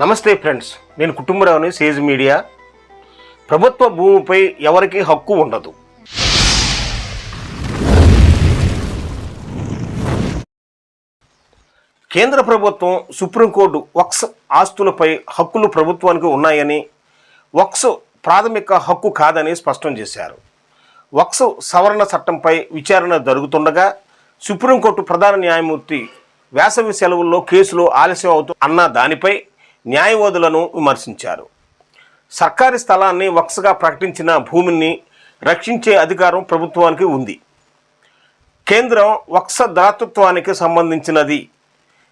నమస్తే ఫ్రెండ్స్ నేను కుటుంబరావుని Sage media. ప్రభుత్వ భూమిపై ఎవరికి హక్కు ఉండదు. కేంద్ర ప్రభుత్వం సుప్రీంకోర్టు వక్స్ ఆస్తులపై హక్కులు ప్రభుత్వానికి ఉన్నాయని వక్స్ ప్రాథమిక హక్కు కాదని స్పష్టం చేశారు. వక్స్ సవరణ చట్టంపై విచారణ జరుగుతుండగా సుప్రీంకోర్టు ప్రధాన న్యాయమూర్తి వేసవి సెలవుల్లో కేసులు ఆలస్యం అవుతూ అన్న దానిపై న్యాయవాదులను విమర్శించారు. సర్కారీ స్థలాన్ని వక్స్గా ప్రకటించిన భూమిని రక్షించే అధికారం ప్రభుత్వానికి ఉంది. కేంద్రం వక్స దాతృత్వానికి సంబంధించినది.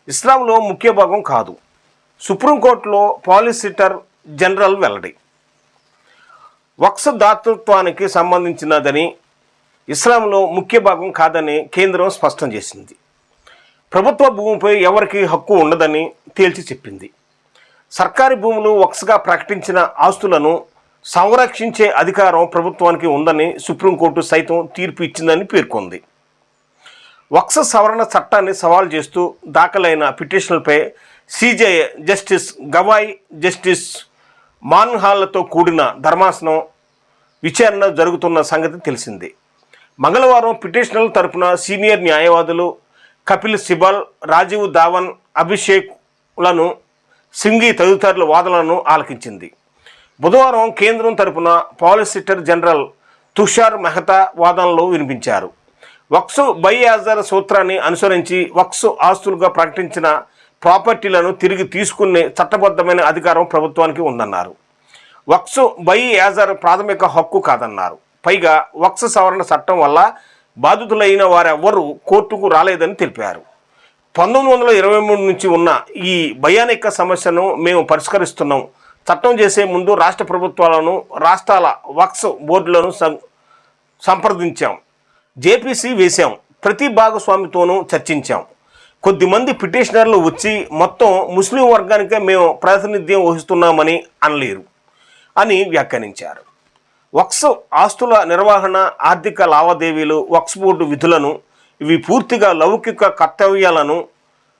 ఇస్లాంలో ముఖ్య భాగం కాదు. సుప్రీంకోర్టులో పాలిసిటర్ జనరల్ వెల్లడి. వక్స దాతృత్వానికి సంబంధించినదని ఇస్లాంలో ముఖ్య భాగం కాదని కేంద్రం స్పష్టం చేసింది. ప్రభుత్వ భూమిపై ఎవరికి హక్కు ఉండదని తేల్చి చెప్పింది. సర్కారీ భూములు వక్స్గా ప్రకటించిన ఆస్తులను సంరక్షించే అధికారం ప్రభుత్వానికి ఉందని సుప్రీంకోర్టు సైతం తీర్పు ఇచ్చిందని పేర్కొంది. వక్స సవరణ చట్టాన్ని సవాల్ చేస్తూ దాఖలైన పిటిషన్లపై సీజే జస్టిస్ గవాయ్ జస్టిస్ మాన్హాల్లతో కూడిన ధర్మాసనం విచారణ జరుగుతున్న సంగతి తెలిసింది. మంగళవారం పిటిషనర్ల తరపున సీనియర్ న్యాయవాదులు కపిల్ సిబల్ రాజీవ్ ధావన్ అభిషేక్లను సింఘీ తదితరుల వాదనలను ఆలకించింది. బుధవారం కేంద్రం తరపున పాలిసిటర్ జనరల్ తుషార్ మెహతా వాదనలు వినిపించారు. వక్సు బై యాజర్ సూత్రాన్ని అనుసరించి వక్సు ఆస్తులుగా ప్రకటించిన ప్రాపర్టీలను తిరిగి తీసుకునే చట్టబద్ధమైన అధికారం ప్రభుత్వానికి ఉందన్నారు. వక్సు బై యాజర్ ప్రాథమిక హక్కు కాదన్నారు. పైగా వక్స్ సవరణ చట్టం వల్ల బాధితులైన వారెవ్వరూ కోర్టుకు రాలేదని తెలిపారు. పంతొమ్మిది వందల ఇరవై మూడు నుంచి ఉన్న ఈ భయానిక సమస్యను మేము పరిష్కరిస్తున్నాం. చట్టం చేసే ముందు రాష్ట్ర ప్రభుత్వాలను రాష్ట్రాల వక్స్ బోర్డులను సం- సంప్రదించాం. జేపీసీ వేశాం. ప్రతి భాగస్వామితోనూ చర్చించాం. కొద్దిమంది పిటిషనర్లు వచ్చి మొత్తం ముస్లిం వర్గానికే మేము ప్రాతినిధ్యం వహిస్తున్నామని అనలేరు అని వ్యాఖ్యానించారు. వక్స్ ఆస్తుల నిర్వహణ ఆర్థిక లావాదేవీలు వక్స్ బోర్డు విధులను ఇవి పూర్తిగా లౌకిక కర్తవ్యాలను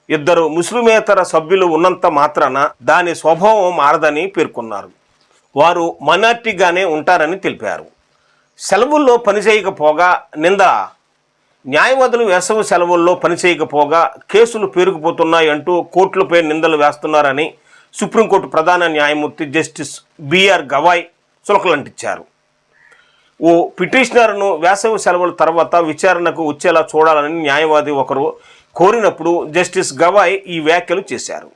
ఇద్దరు ముస్లిమేతర సభ్యులు ఉన్నంత మాత్రాన దాని స్వభావం మారదని పేర్కొన్నారు. వారు మనార్టీగానే ఉంటారని తెలిపారు. సెలవుల్లో పనిచేయకపోగా నింద న్యాయవాదులు వేసవి సెలవుల్లో పనిచేయకపోగా కేసులు పేరుకుపోతున్నాయంటూ కోర్టులపై నిందలు వేస్తున్నారని సుప్రీంకోర్టు ప్రధాన న్యాయమూర్తి జస్టిస్ బిఆర్ గవాయ్ చులకలంటించారు ఓ పిటిషనర్ను వేసవి సెలవుల తర్వాత విచారణకు వచ్చేలా చూడాలని న్యాయవాది ఒకరు కోరినప్పుడు జస్టిస్ గవాయ్ ఈ వ్యాఖ్యలు చేశారు.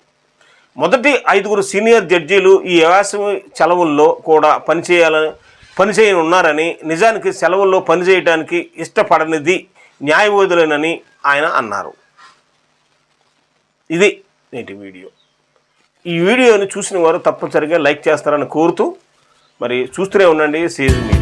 మొదటి ఐదుగురు సీనియర్ జడ్జీలు ఈ వేసవి సెలవుల్లో కూడా పనిచేయాలని పనిచేయనున్నారని నిజానికి సెలవుల్లో పనిచేయడానికి ఇష్టపడనిది న్యాయవాదులేనని ఆయన అన్నారు. ఇది నేటి వీడియో. ఈ వీడియోని చూసిన వారు తప్పనిసరిగా లైక్ చేస్తారని కోరుతూ మరి చూస్తూనే ఉండండి సీజన్